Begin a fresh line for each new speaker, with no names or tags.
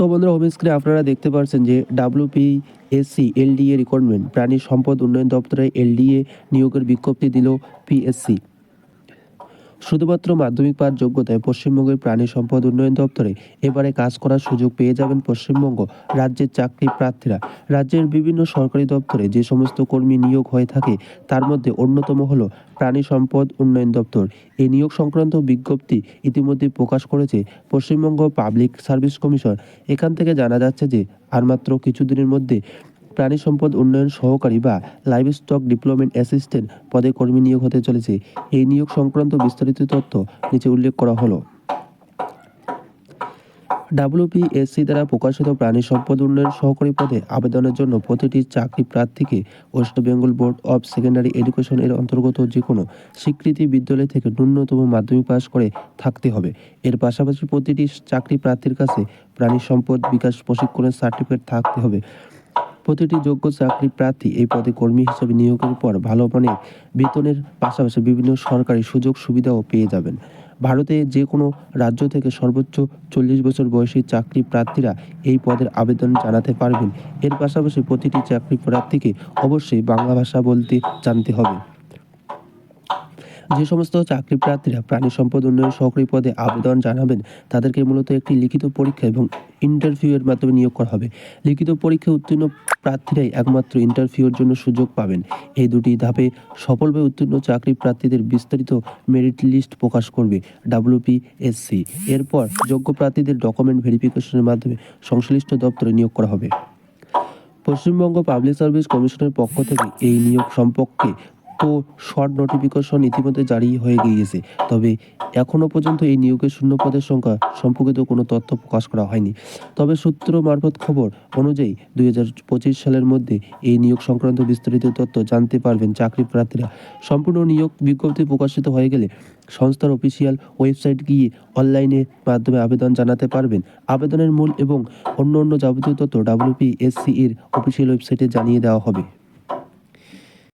তো বন্ধুরা হোম স্ক্রিনে আপনারা দেখতে পাচ্ছেন যে ডাব্লিউপি এসসি এলডিএ রিক্রুটমেন্ট প্রাণী সম্পদ উন্নয়ন দপ্তরে এলডিএ নিয়োগের বিজ্ঞপ্তি দিল পিএসসি শুধুমাত্র মাধ্যমিক পাস যোগ্যতায় পশ্চিমবঙ্গের প্রাণী সম্পদ উন্নয়ন দপ্তরে এবারে কাজ করার সুযোগ পেয়ে যাবেন পশ্চিমবঙ্গ রাজ্যের চাকরি প্রার্থীরা। রাজ্যের বিভিন্ন সরকারি দপ্তরে যে সমস্ত কর্মী নিয়োগ হয়ে থাকে, তার মধ্যে অন্যতম হলো প্রাণী সম্পদ উন্নয়ন দপ্তর। এই নিয়োগ সংক্রান্ত বিজ্ঞপ্তি ইতিমধ্যে প্রকাশ করেছে পশ্চিমবঙ্গ পাবলিক সার্ভিস কমিশন। এখান থেকে জানা যাচ্ছে যে, আর মাত্র কিছুদিনের মধ্যে প্রাণী সম্পদ উন্নয়ন সহকারী বা লাইভ স্টক ডিপ্লোমেন্ট অ্যাসিস্ট্যান্ট পদে কর্মী নিয়োগ হতে চলেছে। এই নিয়োগ সংক্রান্ত বিস্তারিত তথ্য নিচে উল্লেখ করা হলো। ডাব্লিউপিএসসি দ্বারা প্রকাশিত প্রাণী সম্পদ উন্নয়ন সহকারী পদে আবেদনের জন্য প্রতিটি চাকরি প্রার্থীকে West Bengal board of secondary education এর অন্তর্গত যে কোনো স্বীকৃতি বিদ্যালয় থেকে ন্যূনতম মাধ্যমিক পাস করে থাকতে হবে। এর পাশাপাশি প্রতিটি চাকরি প্রার্থীর কাছে প্রাণী সম্পদ বিকাশ প্রশিক্ষণের সার্টিফিকেট থাকতে হবে। প্রতিটি যোগ্য চাকরি প্রার্থী এই পদে কর্মী হিসেবে নিয়োগের পর ভালো মানের বেতনের পাশাপাশি বিভিন্ন সরকারি সুযোগ সুবিধাও পেয়ে যাবেন। ভারতে যে কোনো রাজ্য থেকে সর্বোচ্চ চল্লিশ বছর বয়সী চাকরি প্রার্থীরা এই পদের আবেদন জানাতে পারবেন। এর পাশাপাশি প্রতিটি চাকরি প্রার্থীকে অবশ্যই বাংলা ভাষা বলতে জানতে হবে। যে সমস্ত চাকরি প্রার্থীরা প্রাণী সম্পদ উন্নয়ন সহকারী পদে আবেদন জানাবেন, তাদেরকে মূলত একটি লিখিত পরীক্ষা এবং ইন্টারভিউয়ের মাধ্যমে নিয়োগ করা হবে। লিখিত পরীক্ষায় উত্তীর্ণ প্রার্থীরাই একমাত্র ইন্টারভিউর জন্য সুযোগ পাবেন। এই দুটি ধাপে সফলভাবে উত্তীর্ণ চাকরি প্রার্থীদের বিস্তারিত মেরিট লিস্ট প্রকাশ করবে ডাব্লিউপিএসসি এরপর যোগ্য প্রার্থীদের ডকুমেন্ট ভেরিফিকেশনের মাধ্যমে সংশ্লিষ্ট দপ্তরে নিয়োগ করা হবে। পশ্চিমবঙ্গ পাবলিক সার্ভিস কমিশনের পক্ষ থেকে এই নিয়োগ সম্পর্কে তো শর্ট নোটিফিকেশন ইতিমধ্যে জারি হয়ে গিয়েছে। তবে এখনও পর্যন্ত এই নিয়োগের শূন্য পদের সংখ্যা সম্পর্কিত কোনো তথ্য প্রকাশ করা হয়নি। তবে সূত্র মারফত খবর অনুযায়ী দুই হাজার পঁচিশ সালের মধ্যে এই নিয়োগ সংক্রান্ত বিস্তারিত তথ্য জানতে পারবেন চাকরি প্রার্থীরা। সম্পূর্ণ নিয়োগ বিজ্ঞপ্তি প্রকাশিত হয়ে গেলে সংস্থার অফিসিয়াল ওয়েবসাইট গিয়ে অনলাইনে মাধ্যমে আবেদন জানাতে পারবেন। আবেদনের মূল এবং অন্য অন্য যাবতীয় তথ্য ডাব্লিউপিএসসি এর অফিসিয়াল ওয়েবসাইটে জানিয়ে দেওয়া হবে।